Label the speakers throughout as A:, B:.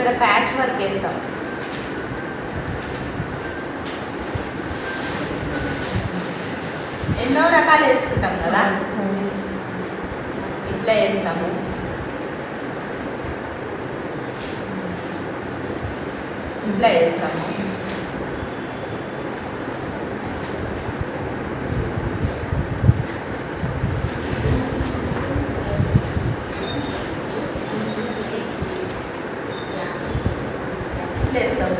A: ఇక్కడ patch work వేస్తాం ఎన్నో రకాలు వేసుకుంటాం కదా? ఇట్లా వేస్తాము ఇట్లా వేస్తాము ఇట్లా వేస్తాము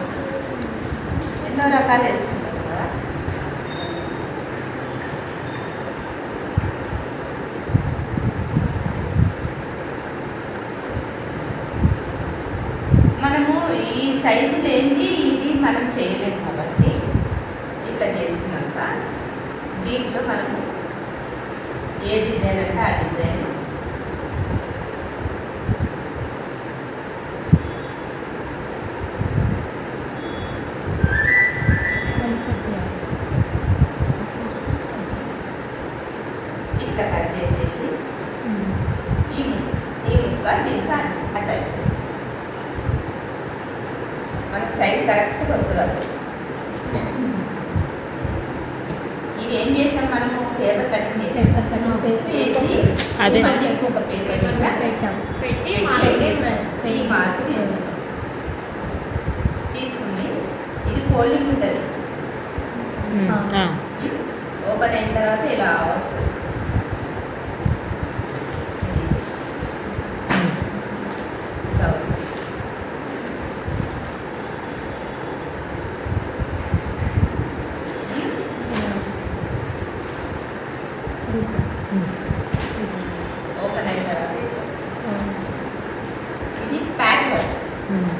A: ఎన్నో రకాలు వేసుకుంటాం కదా మనము ఈ సైజులు ఏంటి ఇది మనం చేయలేము కాబట్టి ఇట్లా చేసుకున్నాక దీంట్లో మనము ఏ డిజైన్ అంటే ఆ డిజైన్ ఇట్లా కట్ చేసేసి ఈ ము- ఈ ముక్క దీనికి అటాచ్ చేస్తాం మనకి సైజ్ కరెక్ట్గా వస్తుంది అప్పుడు ఇది ఏం చేసాం మనము? పేపర్ కటింగ్ చేసాం
B: అదే.
A: మళ్ళీ ఇంకొక పేపర్
C: పెట్టాం. పెట్టి
A: ఈ మార్క్ తీసుకున్నాం. తీసుకుని ఇది ఫోల్డింగ్ ఉంటుంది. ఓపెన్ అయిన తర్వాత ఇలా వస్తుంది ఇది. ఇలా వస్తుంది. ఓపెన్ అయిన తర్వాత ఇది వస్తుంది. ఇది ప్యాచ్ వర్క్
B: ఉమ్.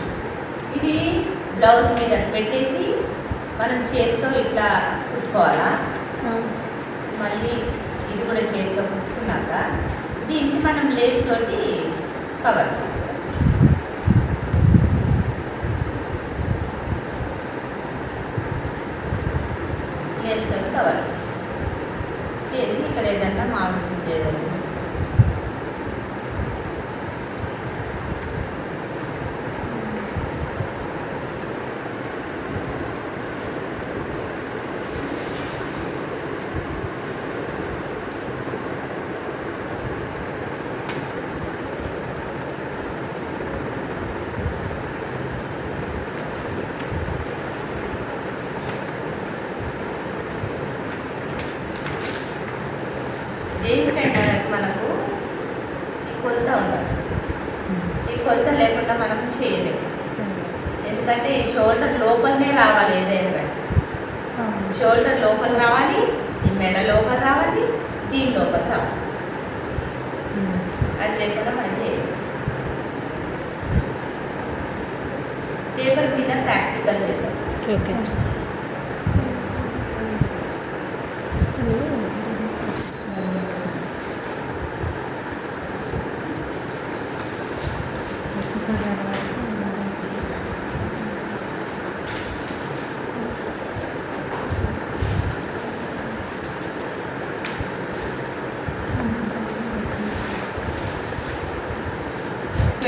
A: ఇది బ్లౌజ్ మీద పెట్టేసి మనం చేతితో ఇట్లా కుట్టుకోవాలా? మళ్ళీ ఇది కూడా చేతితో కుట్టుకున్నాక దీన్ని మనం లేస్ తోటి కవర్ చేస్తాం. లేస్ తోటి కవర్ చేస్తాం. చేసి ఇక్కడ ఏదన్నా మామిడి ఏదన్నా దేనికైనా మనకు ఈ కొలత ఉండాలి. ఈ కొలత లేకుండా మనం చేయలేము ఎందుకంటే ఈ షోల్డర్ లోపలనే రావాలి ఏదైనా కానీ. షోల్డర్ లోపల రావాలి ఈ మెడ లోపల రావాలి దీని లోపల రావాలి. అది లేకుండా మనం చేయలేము పేపర్ మీద ప్రాక్టికల్ చేద్దాం.
B: ఓకే.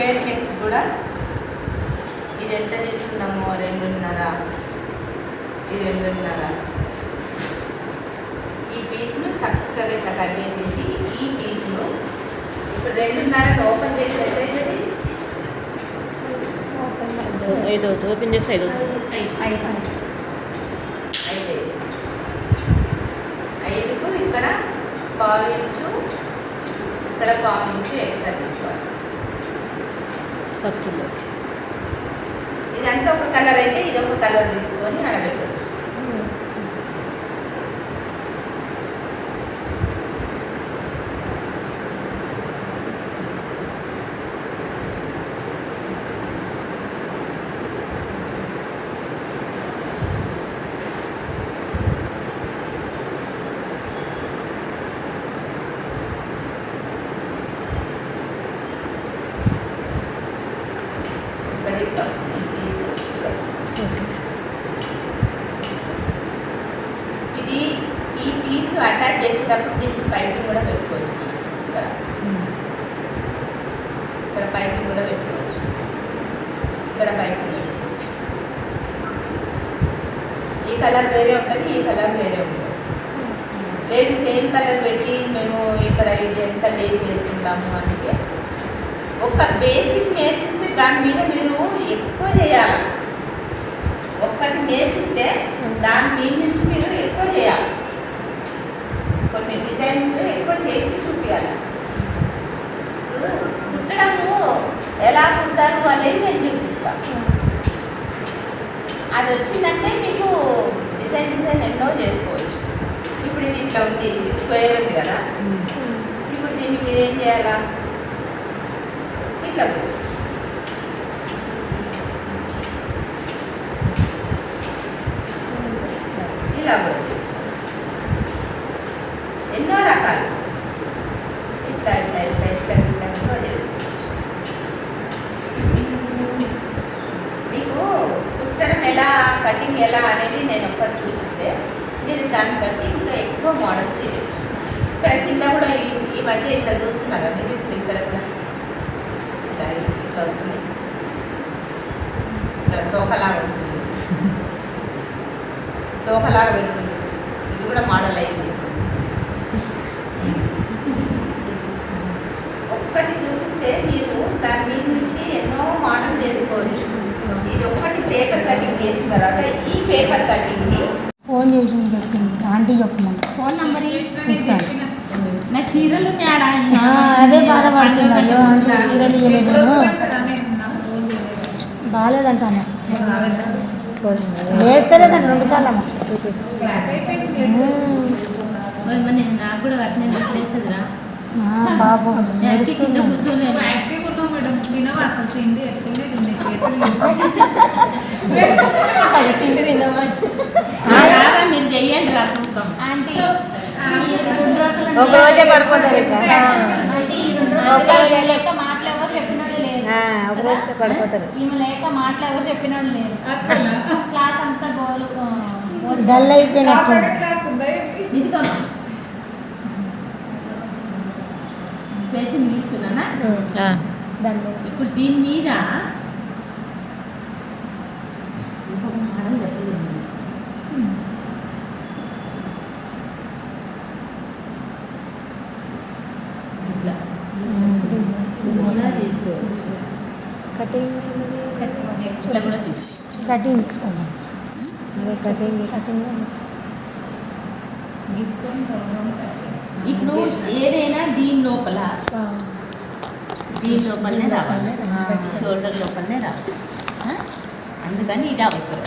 A: స్క్వేర్ నెక్స్ కూడా ఇది ఎంత తీసుకున్నామో రెండున్నర. ఇది రెండున్నర. ఈ పీస్ను చక్కగా ఇట్లా కట్ చేసేసి ఈ పీస్ను ఇప్పుడు రెండున్నర ఓపెన్ చేసి ఎంత అవుతుంది
B: ఐదు అవుతుంది ఓపెన్ చేస్తే ఐదు. అవుతుంది
A: ఐదుకు ఇక్కడ పావించు ఇక్కడ పావించు ఎక్స్ట్రా తీసుకోవాలి.
B: పచ్చిమిర్చి
A: ఇదంతా ఒక కలర్ అయితే ఇది ఒక కలర్ తీసుకొని ఆడబెట్టవచ్చు ఇక్కడ పైపులు కూడా పెట్టుకోవచ్చు. ఇక్కడ పైపులు ఈ కలర్ వేరే ఉంటుంది ఈ కలర్ వేరే ఉంటుంది. లేదు సేమ్ కలర్ పెట్టి మేము ఇక్కడ ఇది ఎంత లేస్ వేసుకుంటాము అందుకే. ఒక బేసిక్ నేర్పిస్తే దాని మీద మీరు ఎక్కువ చేయాలి. ఒక్కటి నేర్పిస్తే దాని మీద నుంచి మీరు ఎక్కువ చేయాలి. కొన్ని డిజైన్స్ ఎక్కువ చేసి చూపించాలి ఎలా పుడతారు అనేది నేను చూపిస్తాను అది వచ్చిందంటే మీకు డిజైన్ డిజైన్ ఎన్నో చేసుకోవచ్చు. ఇప్పుడు ఇది ఇట్లా ఉంది ఇది స్క్వేర్ ఉంది కదా. ఇప్పుడు దీన్ని మీరు ఏం చేయాలా? ఇట్లా ఇలా కూడా చేసుకోవచ్చు. ఎన్నో రకాలు. ఇట్లా ఇట్లా ఇట్లా కూడా చేసుకోవచ్చు మీకు కుట్టడం ఎలా కటింగ్ ఎలా అనేది నేను ఒక్కటి చూపిస్తే మీరు దాన్ని బట్టి ఇంకా ఎక్కువ మోడల్ చేయవచ్చు ఇక్కడ కింద కూడా ఈ ఈ మధ్య ఇట్లా చూస్తున్నారు మీరు? ఇప్పుడు ఇక్కడ కూడా. ఇట్లా ఇట్లా వస్తున్నాయి ఇక్కడ తోకలాగా వస్తుంది. తోకలాగా పెడుతుంది. ఇది కూడా మోడల్ అయింది ఇప్పుడు ఒక్కటి చూపిస్తే మీరు దాని మీద నుంచి ఎన్నో మోడల్ చేసుకోవచ్చు ఇది ఒక్కటి పేపర్ కటింగ్ చేసిన తర్వాత ఈ పేపర్ కటింగ్ని
C: ఫోన్ చేసి చెప్పింది ఆంటీ చెప్పమని.
A: ఫోన్ నంబర్
C: ఇస్తాను.
A: నా చీరలు
C: అదే బాధపడుతుంది. అయ్యో ఆంటీ చీరలు ఇవ్వలేదు. బాగాలేదంట అన్న వేస్తలేదండి రెండు కాలమ్మ
B: నాకు కూడా అట్నే నచ్చలేస్తుందిరా
A: రాదా మీరు చెయ్యండి రా సూపం
C: ఆంటీ
D: ఒక రోజే పడిపోతారు ఇక.
C: ఆంటీ ఈ రెండు రోజులు
A: పేసిన తీసుకున్నానా? ఇప్పుడు దీని మీద ఇంకొక మోడల్ చెప్పలేదు. ఇట్లా.
D: కటింగ్. Cutting cutting cutting.
A: ఇప్పుడు ఏదైనా దీని లోపల. దీని లోపలనే రావాలి. షోల్డర్ లోపలనే రావాలి? అందుకని ఇది అవసరం.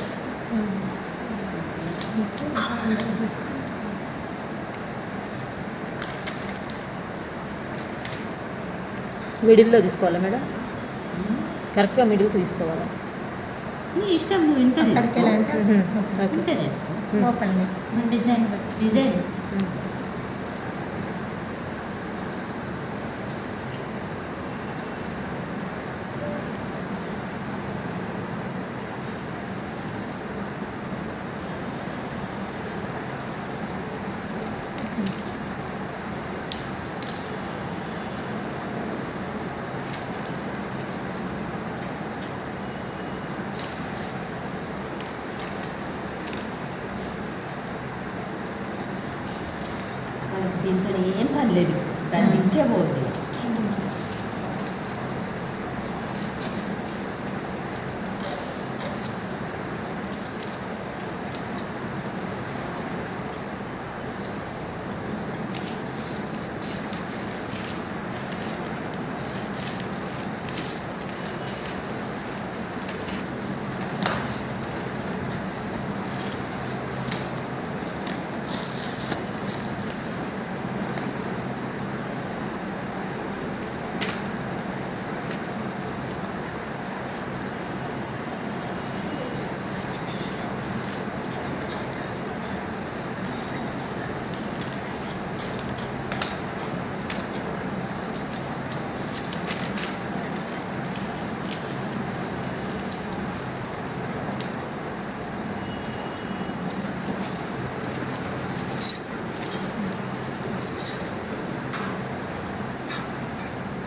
B: మిడిల్లో తీసుకోవాలా మేడం? కరెక్ట్గా మిడిల్ తీసుకోవాలా?
A: నీ ఇష్టం నువ్వు ఇంత
C: అక్కడికి. వెళ్ళాలంటే డిజైన్.
A: డిజైన్ మనకి దీంతో ఏం పని లేదు. దాన్ని ఇంకే పోద్ది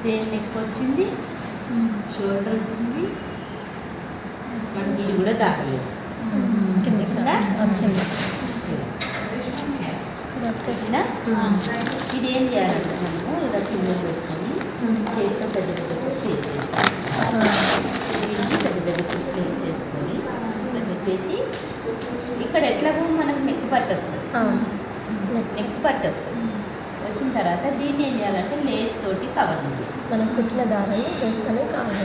A: సేమ్ నెక్ వచ్చింది షోల్డర్ వచ్చింది. మనకి కూడా దాకలేదు
C: కిందకి వచ్చింది?
A: ఇది ఏం చేయాలంటే మనము ఇలా పిల్లలు పెట్టుకొని చేతితో పెద్ద పెద్ద ప్లేస్ దీనికి పెద్ద పెద్ద ప్లేస్ చేసుకొని ఇలా పెట్టేసి ఇక్కడ ఎట్లాగో మనకు నెక్ పట్టు వస్తుంది నెక్ పట్టు వస్తుంది వచ్చిన తర్వాత దీన్ని ఏం చేయాలంటే లేస్ తోటి కవర్ ఉంది
D: మనం కుట్టిన దారాన్ని వేస్తూనే కావాలి.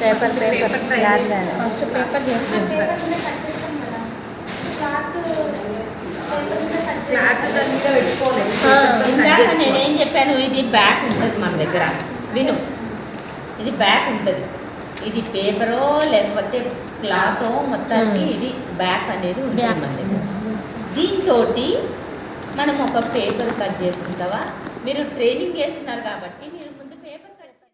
D: పేపర్ పేపర్ ఫస్ట్ పేపర్ చేస్తాం.
A: నేనేం చెప్పాను ఇది బ్యాక్ ఉంటుంది మన దగ్గర. విను. ఇది బ్యాక్ ఉంటుంది. ఇది పేపరో లేకపోతే క్లాతో మొత్తానికి. ఇది బ్యాక్ అనేది ఉంటుంది. మన దగ్గర. దీంతో మనం ఒక పేపర్ కట్ చేసుకుంటావా? మీరు ట్రైనింగ్ చేస్తున్నారు కాబట్టి మీరు